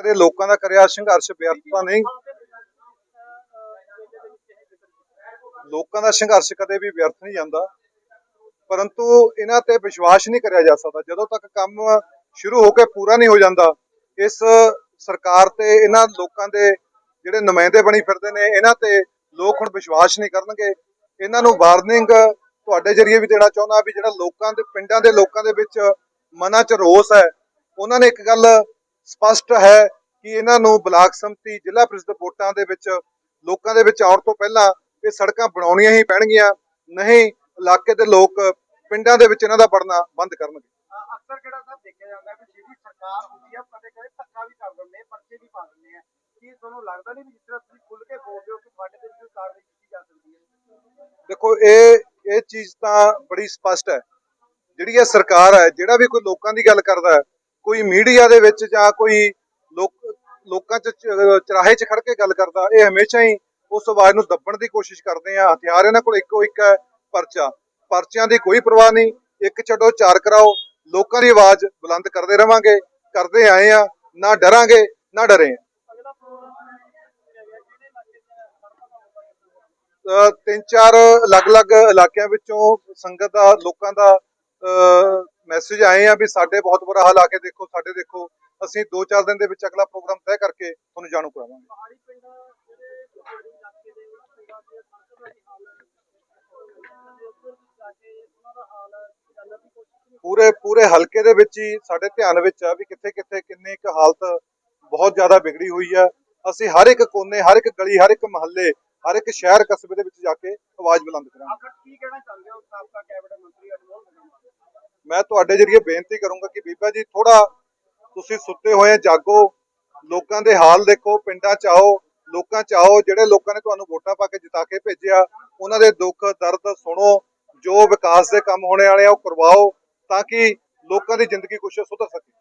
ਕਦੇ ਲੋਕਾਂ ਦਾ ਕਰਿਆ, ਸੰਘਰਸ਼ ਵਿਅਰਥ ਤਾਂ ਨਹੀਂ। ਲੋਕਾਂ ਦਾ ਸੰਘਰਸ਼ ਕਦੇ ਵੀ ਵਿਅਰਥ ਨਹੀਂ ਜਾਂਦਾ। ਪਰੰਤੂ ਇਹਨਾਂ ਤੇ ਵਿਸ਼ਵਾਸ ਨਹੀਂ ਕਰਿਆ ਜਾ ਸਕਦਾ। ਜਦੋਂ ਤੱਕ ਕੰਮ ਸ਼ੁਰੂ ਹੋ ਕੇ ਪੂਰਾ ਨਹੀਂ ਹੋ ਜਾਂਦਾ, ਇਸ ਸਰਕਾਰ ਤੇ, ਇਹਨਾਂ ਲੋਕਾਂ ਦੇ ਜਿਹੜੇ ਨੁਮਾਇੰਦੇ ਬਣੀ ਫਿਰਦੇ ਨੇ, ਇਹਨਾਂ ਤੇ ਲੋਕ ਹੁਣ ਵਿਸ਼ਵਾਸ ਨਹੀਂ ਕਰਨਗੇ। ਇਹਨਾਂ ਨੂੰ ਵਾਰਨਿੰਗ ਤੁਹਾਡੇ ਜਰੀਏ ਵੀ ਦੇਣਾ ਚਾਹੁੰਦਾ ਵੀ ਜਿਹੜਾ ਲੋਕਾਂ ਦੇ, ਪਿੰਡਾਂ ਦੇ ਲੋਕਾਂ ਦੇ ਵਿੱਚ ਮਨਾਂ 'ਚ ਰੋਸ ਹੈ। ਉਹਨਾਂ ਨੇ ਇੱਕ ਗੱਲ ਸਪਸ਼ਟ ਹੈ ਕਿ ਇਹਨਾਂ ਨੂੰ ਬਲਾਕ ਸੰਮਤੀ ਜ਼ਿਲ੍ਹਾ ਪ੍ਰੀਸ਼ਦ ਵੋਟਾਂ ਦੇ ਵਿੱਚ ਲੋਕਾਂ ਦੇ ਵਿੱਚ ਆਉਣ ਤੋਂ ਪਹਿਲਾਂ ਇਹ ਸੜਕਾਂ ਬਣਾਉਣੀਆਂ ਹੀ ਪੈਣਗੀਆਂ ਨਹੀਂ ਇਲਾਕੇ ਦੇ ਲੋਕ ਪਿੰਡਾਂ ਦੇ ਵਿੱਚ ਇਹਨਾਂ ਦਾ ਵੜਨਾ ਬੰਦ ਕਰਨਗੇ। ਅਕਸਰ ਕਿਹੜਾ ਸਾਹਿਬ ਦੇਖਿਆ ਜਾਂਦਾ ਕਿ ਜਿਹੜੀ ਸਰਕਾਰ ਹੁੰਦੀ ਹੈ ਕਦੇ ਕਦੇ ਧੱਕਾ ਵੀ ਕਰ ਦਿੰਦੇ ਆ ਪਰਚੇ ਵੀ ਪਾ ਦਿੰਦੇ ਆ। ਕੀ ਤੁਹਾਨੂੰ ਲੱਗਦਾ ਨਹੀਂ ਵੀ ਜਿਸ ਤਰ੍ਹਾਂ ਤੁਸੀਂ ਖੁੱਲ ਕੇ ਬੋਲਦੇ ਹੋ ਕਿ ਤੁਹਾਡੇ ਤੇ ਕੋਈ ਕਾਰਵਾਈ ਕੀਤੀ ਜਾ ਸਕਦੀ ਹੈ? ਦੇਖੋ ਇਹ ਇਹ ਚੀਜ਼ ਤਾਂ ਬੜੀ ਸਪਸ਼ਟ ਹੈ। ਜਿਹੜੀ ਇਹ ਸਰਕਾਰ ਹੈ ਜਿਹੜਾ ਵੀ ਕੋਈ ਲੋਕਾਂ ਦੀ ਗੱਲ ਕਰਦਾ ਹੈ ਕੋਈ ਮੀਡੀਆ ਦੇ ਵਿੱਚ ਜਾਂ ਕੋਈ ਲੋਕ, ਲੋਕਾਂ 'ਚ ਚਰਾਹੇ 'ਚ ਖੜ ਕੇ ਗੱਲ ਕਰਦਾ, ਇਹ ਹਮੇਸ਼ਾ ਹੀ ਉਸ ਆਵਾਜ਼ ਨੂੰ ਦੱਬਣ ਦੀ ਕੋਸ਼ਿਸ਼ ਕਰਦੇ ਆ। ਹਥਿਆਰ ਇਹਨਾਂ ਕੋਲ ਇੱਕੋ ਇੱਕ ਹੈ, ਪਰਚਾ। ਪਰਚਿਆਂ ਦੀ ਕੋਈ ਪਰਵਾਹ ਨਹੀਂ। ਇੱਕ ਛੱਡੋ, ਚਾਰ ਕਰਾਓ। ਲੋਕਾਂ ਦੀ ਆਵਾਜ਼ ਬੁਲੰਦ ਕਰਦੇ ਰਵਾਂਗੇ, ਕਰਦੇ ਆਏ ਆ। ਨਾ ਡਰਾਂਗੇ, ਨਾ ਡਰੇ ਤਿੰਨ ਚਾਰ ਅਲੱਗ-ਅਲੱਗ ਇਲਾਕਿਆਂ ਵਿੱਚੋਂ ਸੰਗਤ ਦਾ, ਲੋਕਾਂ ਦਾ ਮੈਸੇਜ ਆਏ ਆ ਵੀ ਸਾਡੇ ਬਹੁਤ ਬੁਰਾ ਹਾਲ ਆ ਕੇ ਦੇਖੋ ਸਾਡੇ ਦੇਖੋ ਅਸੀਂ 2-4 ਦਿਨ ਦੇ ਵਿੱਚ ਅਗਲਾ ਪ੍ਰੋਗਰਾਮ ਤੈਅ ਕਰਕੇ ਤੁਹਾਨੂੰ ਜਾਣੂ ਕਰਾਵਾਂਗੇ। ਪੂਰੇ ਪੂਰੇ ਹਲਕੇ ਦੇ ਵਿੱਚ ਹੀ ਸਾਡੇ ਧਿਆਨ ਵਿੱਚ ਆ ਵੀ ਕਿੱਥੇ ਕਿੱਥੇ ਕਿੰਨੀ ਕੁ ਹਾਲਤ ਬਹੁਤ ਜ਼ਿਆਦਾ ਵਿਗੜੀ ਹੋਈ ਆ। ਅਸੀਂ ਹਰ ਇੱਕ ਕੋਨੇ ਹਰ ਇੱਕ ਗਲੀ ਹਰ ਇੱਕ ਮਹੱਲੇ ਹਰ ਇੱਕ ਸ਼ਹਿਰ ਕਸਬੇ ਦੇ ਵਿੱਚ ਜਾ ਕੇ ਆਵਾਜ਼ ਬੁਲੰਦ ਕਰਾਂਗੇ। ਆਖਰ ਕੀ ਕਹਿਣਾ ਚਾਹੁੰਦੇ ਹੋ ਸਾਬਕਾ ਮੈਂ ਤੁਹਾਡੇ ਜਰੀਏ ਬੇਨਤੀ ਕਰੂੰਗਾ ਕਿ ਬੀਬਾ ਜੀ ਥੋੜਾ ਤੁਸੀਂ ਸੁੱਤੇ ਹੋਏ ਜਾਗੋ। ਲੋਕਾਂ ਦੇ ਹਾਲ ਦੇਖੋ, ਪਿੰਡਾਂ ਚ ਆਓ, ਲੋਕਾਂ ਚ ਆਓ, ਜਿਹੜੇ ਲੋਕਾਂ ਨੇ ਤੁਹਾਨੂੰ ਵੋਟਾਂ ਪਾ ਕੇ ਜਿਤਾ ਕੇ ਭੇਜਿਆ, ਉਹਨਾਂ ਦੇ ਦੁੱਖ, ਦਰਦ ਸੁਣੋ, ਜੋ ਵਿਕਾਸ ਦੇ ਕੰਮ ਹੋਣੇ ਵਾਲੇ ਆ, ਉਹ ਕਰਵਾਓ, ਤਾਂ ਕਿ ਲੋਕਾਂ ਦੀ ਜ਼ਿੰਦਗੀ ਕੁਛ ਸੁਧਰ ਸਕੇ।